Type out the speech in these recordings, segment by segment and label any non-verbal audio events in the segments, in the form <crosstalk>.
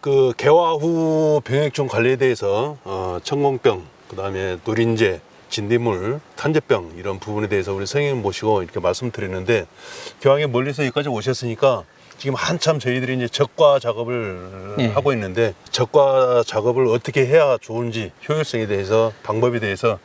그 개화 후 병역종 관리에 대해서 어, 천공병, 그다음에 노린재, 진딧물, 탄저병 이런 부분에 대해서 우리 선생님 모시고 이렇게 말씀드렸는데 기왕에 멀리서 여기까지 오셨으니까 지금 한참 저희들이 이제 적과 작업을 예. 하고 있는데 적과 작업을 어떻게 해야 좋은지 효율성에 대해서 방법에 대해서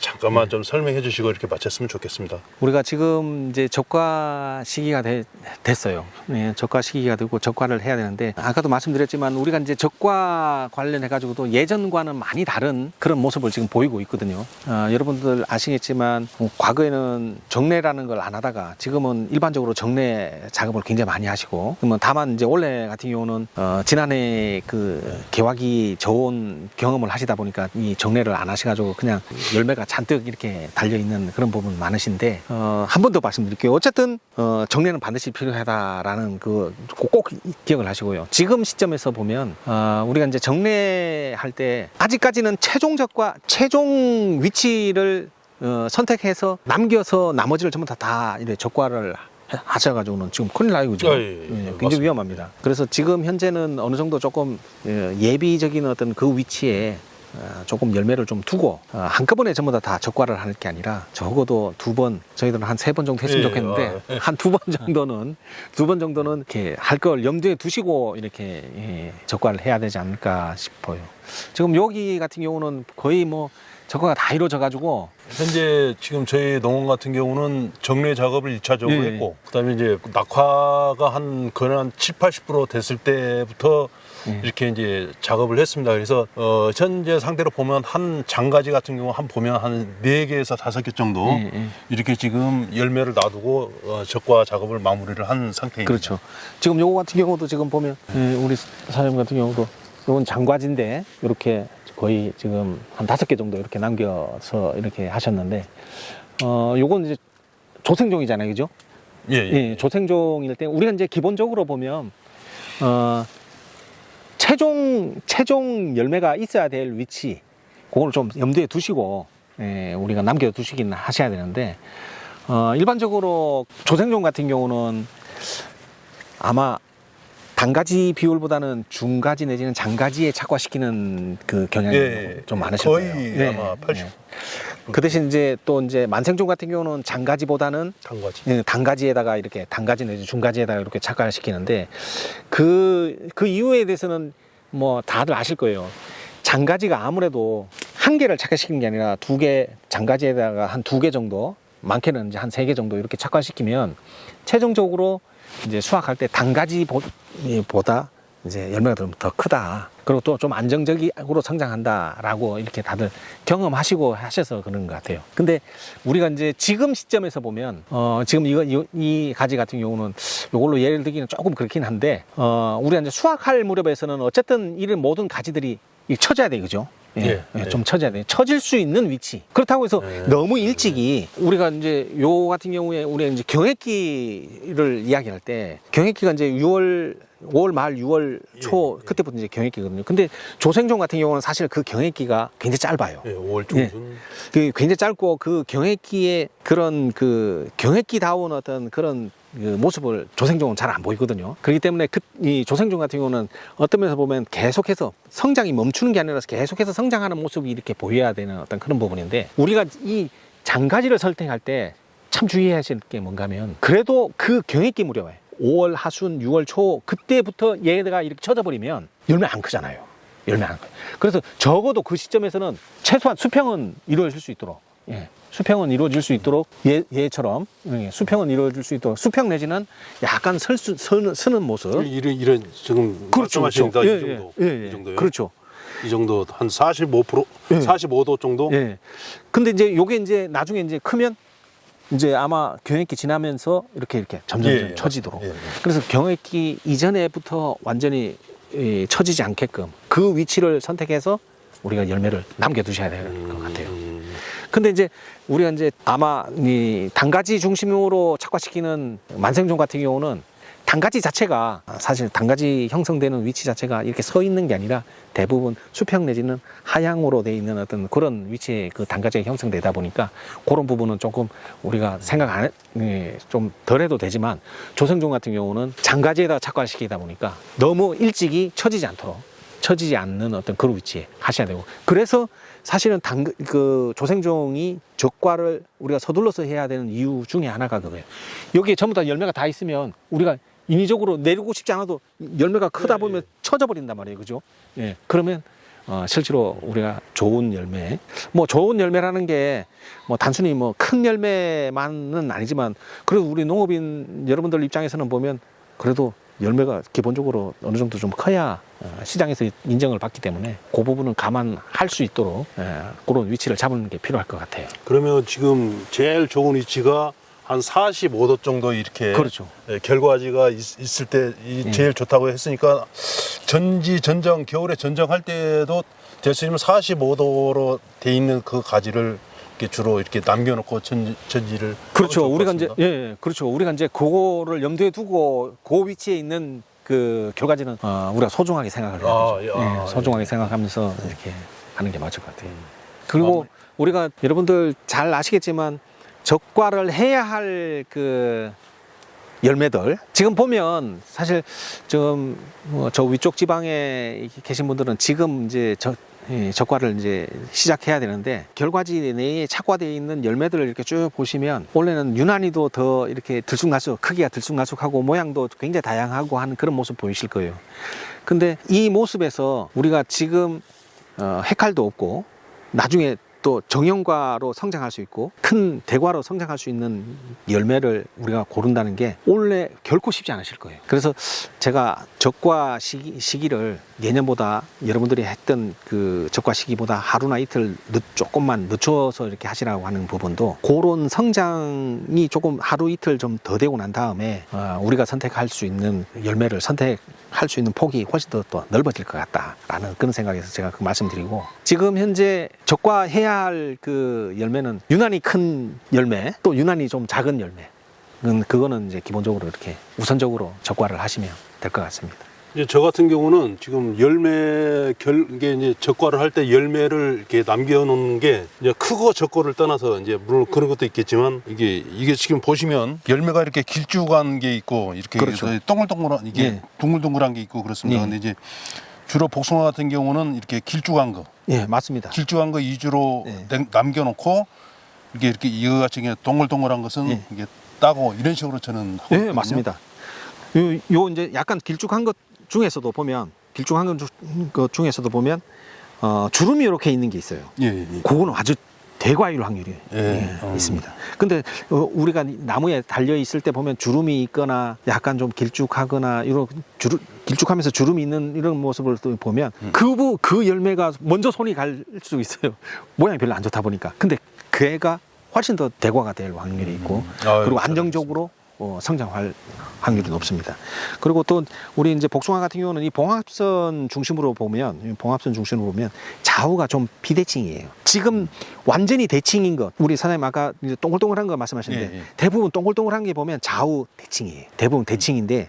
잠깐만 좀 설명해 주시고 이렇게 마쳤으면 좋겠습니다. 우리가 지금 이제 적과 시기가 되- 됐어요. 네, 적과 시기가 되고 적과를 해야 되는데 아까도 말씀드렸지만 우리가 이제 적과 관련해 가지고도 예전과는 많이 다른 그런 모습을 지금 보이고 있거든요. 어, 여러분들 아시겠지만 어, 과거에는 정례라는 걸 안 하다가 지금은 일반적으로 정례 작업을 굉장히 많이 하시고 그러면 다만 이제 올해 같은 경우는 어, 지난해 그 개화기 좋은 경험을 하시다 보니까 이 정례를 안 하셔가지고 그냥 열매 가 잔뜩 이렇게 달려 있는 그런 부분 많으신데 어, 한 번 더 말씀드릴게요. 어쨌든 어, 정례는 반드시 필요하다라는 그 꼭, 꼭 기억을 하시고요. 지금 시점에서 보면 어, 우리가 이제 정례할 때 아직까지는 최종적과 최종 위치를 어, 선택해서 남겨서 나머지를 전부 다, 다 이렇게 적과를 하- 하셔가지고는 지금 큰일 나요, 그죠? 아, 예, 예. 예, 굉장히 맞습니다. 위험합니다. 그래서 지금 현재는 어느 정도 조금 예, 예비적인 어떤 그 위치에 어, 조금 열매를 좀 두고 어, 한꺼번에 전부 다, 다 적과를 할 게 아니라 적어도 두 번 저희들은 한 세 번 정도 했으면 예, 좋겠는데 아, 예. <laughs> 한두 번 정도는 두 번 정도는 이렇게 할 걸 염두에 두시고 이렇게 예, 적과를 해야 되지 않을까 싶어요. 지금 여기 같은 경우는 거의 뭐 적과가 다 이루어져 가지고 현재 지금 저희 농원 같은 경우는 정례 작업을 일차적으로 예. 했고 그다음에 이제 낙화가 한 거의 한 7, 80% 됐을 때부터 예. 이렇게 이제 작업을 했습니다. 그래서 어 현재 상태로 보면 한 장가지 같은 경우 한 보면 한 네개에서 다섯 개 정도 예, 예. 이렇게 지금 열매를 놔두고 어, 적과 작업을 마무리를 한 상태입니다. 그렇죠. 지금 요거 같은 경우도 지금 보면 예, 우리 사장님 같은 경우도 요건 장과지인데 이렇게 거의 지금 한 다섯 개 정도 이렇게 남겨서 이렇게 하셨는데 어 요건 이제 조생종이잖아요, 그죠? 예, 예. 예, 조생종일 때 우리가 이제 기본적으로 보면 어 최종 최종 열매가 있어야 될 위치 그걸 좀 염두에 두시고 예, 우리가 남겨 두시긴 하셔야 되는데 어 일반적으로 조생종 같은 경우는 아마 단가지 비율보다는 중가지 내지는 장가지에 착화시키는 그 경향이 예, 좀 예. 많으실 거의 거예요. 아마 80. 그 대신 이제 또 이제 만생종 같은 경우는 장가지보다는 장과지. 예, 단가지에다가 이렇게 단가지 내지 중가지에다가 이렇게 착화를 시키는데 그, 그 이유에 대해서는 뭐 다들 아실 거예요. 장가지가 아무래도 한 개를 착화시키는 게 아니라 두 개, 장가지에다가 한 두 개 정도, 많게는 이제 한 세 개 정도 이렇게 착화시키면 최종적으로 이제 수확할 때 단가지보다 이제 열매가 더- 더 크다. 그리고 또 좀 안정적으로 성장한다라고 이렇게 다들 경험하시고 하셔서 그런 것 같아요. 근데 우리가 이제 지금 시점에서 보면 어 지금 이거 이, 이 가지 같은 경우는 이걸로 예를 들기는 조금 그렇긴 한데 어 우리가 이제 수확할 무렵에서는 어쨌든 이런 모든 가지들이 이 쳐져야 돼 그죠? 예, 예, 예, 예. 좀 쳐져야 돼. 쳐질 수 있는 위치. 그렇다고 해서 예. 너무 일찍이 우리가 이제 요 같은 경우에 우리가 이제 경획기를 이야기할 때 경획기가 이제 6월 5월 말 6월 초 예, 예. 그때부터 이제 경획기거든요. 근데 조생종 같은 경우는 사실 그 경획기가 굉장히 짧아요. 예, 5월 중순. 그 굉장히 짧고 그 경획기의 그런 그 경획기다운 어떤 그런 그 모습을 조생종은 잘 안 보이거든요. 그렇기 때문에 그 이 조생종 같은 경우는 어떤 면에서 보면 계속해서 성장이 멈추는 게 아니라 계속해서 성장하는 모습이 이렇게 보여야 되는 어떤 그런 부분인데 우리가 이 장가지를 설정할 때 참 주의해야 할 게 뭔가 하면 그래도 그 경획기 무렵에 5월 하순 6월 초 그때부터 얘가 이렇게 쳐져버리면 열매 안 크잖아요. 열매 안 커요. 그래서 적어도 그 시점에서는 최소한 수평은 이루어질 수 있도록 예, 수평은 이루어질 수 있도록 얘, 얘처럼 예, 수평은 이루어질 수 있도록 수평 내지는 약간 설 수, 서는, 서는 모습 이런 이런 지금 그렇죠, 말씀하시니까 그렇죠. 이 예, 정도, 예, 예, 이 정도요. 그렇죠. 이 정도 한 45%, 예. 45도 정도. 예. 근데 이제 요게 이제 나중에 이제 크면 이제 아마 경획기 지나면서 이렇게 이렇게 점점 예, 점 예, 처지도록. 예, 예. 그래서 경획기 이전에부터 완전히 예, 처지지 않게끔 그 위치를 선택해서 우리가 열매를 남겨두셔야 될 것 같아요. 음, 근데 이제 우리가 이제 아마 이 단가지 중심으로 착화시키는 만생종 같은 경우는 단가지 자체가 사실 단가지 형성되는 위치 자체가 이렇게 서 있는 게 아니라 대부분 수평 내지는 하향으로 돼 있는 어떤 그런 위치에 그 단가지가 형성되다 보니까 그런 부분은 조금 우리가 생각 안, 해- 예, 좀 덜해도 되지만 조성종 같은 경우는 장가지에다 착과시키다 보니까 너무 일찍이 처지지 않도록 처지지 않는 어떤 그런 위치에 하셔야 되고 그래서 사실은 당, 그 조생종이 적과를 우리가 서둘러서 해야 되는 이유 중에 하나가 그거예요. 여기에 전부 다 열매가 다 있으면 우리가 인위적으로 내리고 싶지 않아도 열매가 크다 네, 보면 처져 버린단 말이에요. 그죠? 예. 그러면 어, 실제로 우리가 좋은 열매, 뭐 좋은 열매라는 게 뭐 단순히 뭐 큰 열매만은 아니지만 그래도 우리 농업인 여러분들 입장에서는 보면 그래도 열매가 기본적으로 어느 정도 좀 커야 어, 시장에서 인정을 받기 때문에 그 부분은 감안할 수 있도록 예, 그런 위치를 잡는 게 필요할 것 같아요. 그러면 지금 제일 좋은 위치가 한 45도 정도 이렇게 그렇죠. 예, 결과지가 있, 을때 이 예. 제일 좋다고 했으니까 전지 전정 겨울에 전정할 때도 될수 있으면 45도로 돼 있는 그 가지를 이렇게 주로 이렇게 남겨놓고 전, 전지를 그렇죠. 하면 좋을 것 우리가 이제 같습니다. 예, 예, 그렇죠. 우리가 이제 그거를 염두에 두고 그 위치에 있는 그 결과지는 어, 우리가 소중하게 생각을 해야 아, 되죠. 예, 아, 예, 소중하게 예. 생각하면서 이렇게 하는 게 맞을 것 같아요. 그리고 마무리. 우리가 여러분들 잘 아시겠지만 적과를 해야 할 그 열매들 지금 보면 사실 지금 뭐저 위쪽 지방에 계신 분들은 지금 이제 저 예, 적과를 이제 시작해야 되는데 결과지 내에 착과되어 있는 열매들을 이렇게 쭉 보시면 원래는 유난히도 더 이렇게 들쑥날쑥 크기가 들쑥날쑥하고 모양도 굉장히 다양하고 하는 그런 모습 보이실 거예요. 근데 이 모습에서 우리가 지금 어, 해칼도 없고 나중에 또 정형과로 성장할 수 있고 큰 대과로 성장할 수 있는 열매를 우리가 고른다는 게 원래 결코 쉽지 않으실 거예요. 그래서 제가 적과 시기, 시기를 예년보다 여러분들이 했던 그 적과 시기보다 하루나 이틀 늦, 조금만 늦춰서 이렇게 하시라고 하는 부분도 그런 성장이 조금 하루 이틀 좀 더 되고 난 다음에 어, 우리가 선택할 수 있는 열매를 선택할 수 있는 폭이 훨씬 더또 넓어질 것 같다라는 그런 생각에서 제가 그 말씀드리고 지금 현재 적과해야 할 그 열매는 유난히 큰 열매 또 유난히 좀 작은 열매 음, 그거는 이제 기본적으로 이렇게 우선적으로 적과를 하시면 될 것 같습니다. 이제 저 같은 경우는 지금 열매 결 이게 이제 적과를 할 때 열매를 이렇게 남겨놓는 게 이제 크고 적고를 떠나서 이제 물론 그런 것도 있겠지만 이게 이게 지금 보시면 열매가 이렇게 길쭉한 게 있고 이렇게 그렇죠. 동글동글한 이게 예. 둥글둥글한 게 있고 그렇습니다. 예. 근데 이제 주로 복숭아 같은 경우는 이렇게 길쭉한 거, 예, 맞습니다. 길쭉한 거 위주로 예. 냉- 남겨놓고 이게 이렇게 이거 같이 그냥 동글동글한 것은 예. 이게 따고 이런 식으로 저는 하고 예, 있거든요. 맞습니다. 요, 요 이제 약간 길쭉한 것 중에서도 보면 길쭉한 것, 주- 것 중에서도 보면 어, 주름이 이렇게 있는 게 있어요. 예, 예. 그거는 아주 대과일 확률이 예, 예, 음. 있습니다. 근데 어, 우리가 나무에 달려 있을 때 보면 주름이 있거나 약간 좀 길쭉하거나 이런 주름 길쭉하면서 주름이 있는 이런 모습을 또 보면 음. 그, 부- 그 열매가 먼저 손이 갈 수 있어요. <laughs> 모양이 별로 안 좋다 보니까. 근데 그 애가 훨씬 더 대과가 될 확률이 있고 아유, 그리고 잘 안정적으로 어, 성장할 확률이 높습니다. 그리고 또 우리 이제 복숭아 같은 경우는 이 봉합선 중심으로 보면 이 봉합선 중심으로 보면 좌우가 좀 비대칭이에요. 지금 완전히 대칭인 것 우리 사장님 아까 이제 동글동글한 거 말씀하셨는데 예, 예. 대부분 동글동글한 게 보면 좌우 대칭이에요. 대부분 대칭인데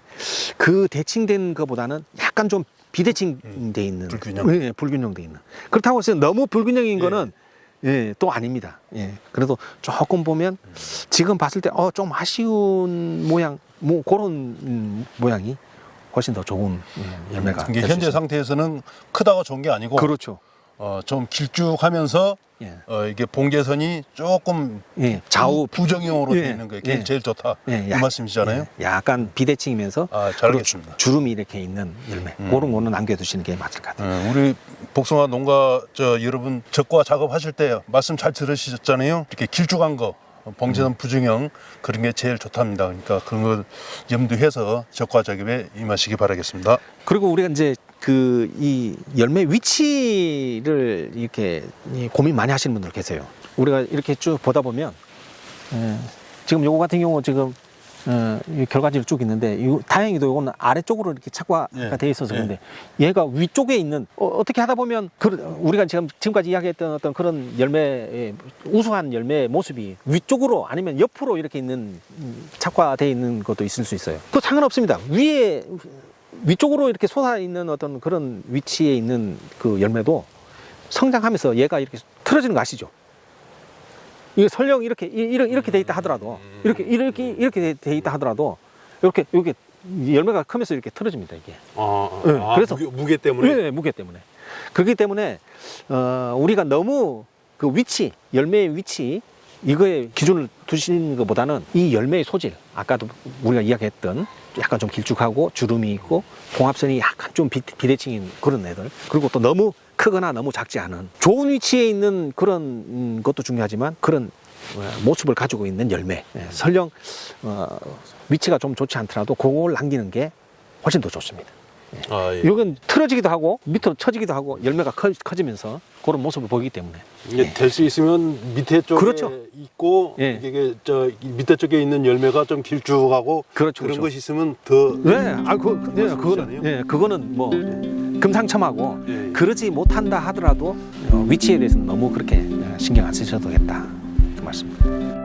그 대칭된 것보다는 약간 좀 비대칭돼 있는 불균형. 예, 예, 불균형돼 있는 그렇다고 해서 너무 불균형인 예. 거는 예, 또 아닙니다. 예. 그래도 조금 보면 지금 봤을 때, 어, 좀 아쉬운 모양, 뭐, 그런 음, 모양이 훨씬 더 좋은 예, 열매가. 이게 될수 현재 있습니다. 상태에서는 크다고 좋은 게 아니고 그렇죠. 어, 좀 길쭉하면서 예. 어, 이게 봉제선이 조금 예, 좌우, 부정형으로 예, 되어 있는. 그게 예. 제일 좋다. 예, 이 약- 말씀이시잖아요. 예, 약간 비대칭이면서 아, 잘 그리고 알겠습니다. 주름이 이렇게 있는 열매. 음. 그런 거는 남겨두시는 게 맞을 것 같아요. 어, 우리 복숭아 농가 저 여러분 적과 작업하실 때 말씀 잘 들으셨잖아요. 이렇게 길쭉한 거 어, 봉제선 부정형 그런 게 제일 좋답니다. 그러니까 그런 걸 염두해서 적과 작업에 임하시기 바라겠습니다. 그리고 우리가 이제 그 이 열매 위치를 이렇게 이 고민 많이 하시는 분들 계세요. 우리가 이렇게 쭉 보다 보면 예, 지금 요거 같은 경우 지금 어, 이 결과지를 쭉 있는데 이, 다행히도 이거는 아래쪽으로 이렇게 착과가 네. 돼 있어서 네. 그런데 얘가 위쪽에 있는 어, 떻게 하다 보면 그, 우리가 지금 지금까지 이야기했던 어떤 그런 열매의 우수한 열매의 모습이 위쪽으로 아니면 옆으로 이렇게 있는 음, 착과돼 있는 것도 있을 수 있어요. 그 상관없습니다. 위에 위쪽으로 이렇게 솟아 있는 어떤 그런 위치에 있는 그 열매도 성장하면서 얘가 이렇게 틀어지는 거 아시죠? 이게 설령 이렇게 이- 이렇게 이렇게 돼 있다 하더라도 이렇게 이렇게 이렇게 돼- 돼 있다 하더라도 이렇게 이렇게 열매가 크면서 이렇게 틀어집니다 이게. 아, 네, 아, 그래서- 무게, 무게 때문에 네, 무게 때문에. 그렇기 때문에 어, 우리가 너무 그 위치 열매의 위치 이거에 기준을 두시는 것보다는 이 열매의 소질 아까도 우리가 이야기했던 약간 좀 길쭉하고 주름이 있고 봉합선이 약간 좀 비, 비대칭인 그런 애들 그리고 또 너무 크거나 너무 작지 않은 좋은 위치에 있는 그런 음, 것도 중요하지만 그런 어, 모습을 가지고 있는 열매 예, 설령 어, 위치가 좀 좋지 않더라도 그걸 남기는 게 훨씬 더 좋습니다. 아, 예. 이건 틀어지기도 하고 밑으로 처지기도 하고 열매가 커, 커지면서 그런 모습을 보이기 때문에 이게 될수 있으면 밑에 쪽에 그렇죠. 있고 예. 이게 저 밑에 쪽에 있는 열매가 좀 길쭉하고 그렇죠, 그런 그렇죠. 것이 있으면 더 네, 아, 그, 네, 멋있지 그거는? 예, 그거는 뭐 금상첨화고 예. 그러지 못한다 하더라도 어, 위치에 대해서는 너무 그렇게 어, 신경 안 쓰셔도 되겠다 그 말씀.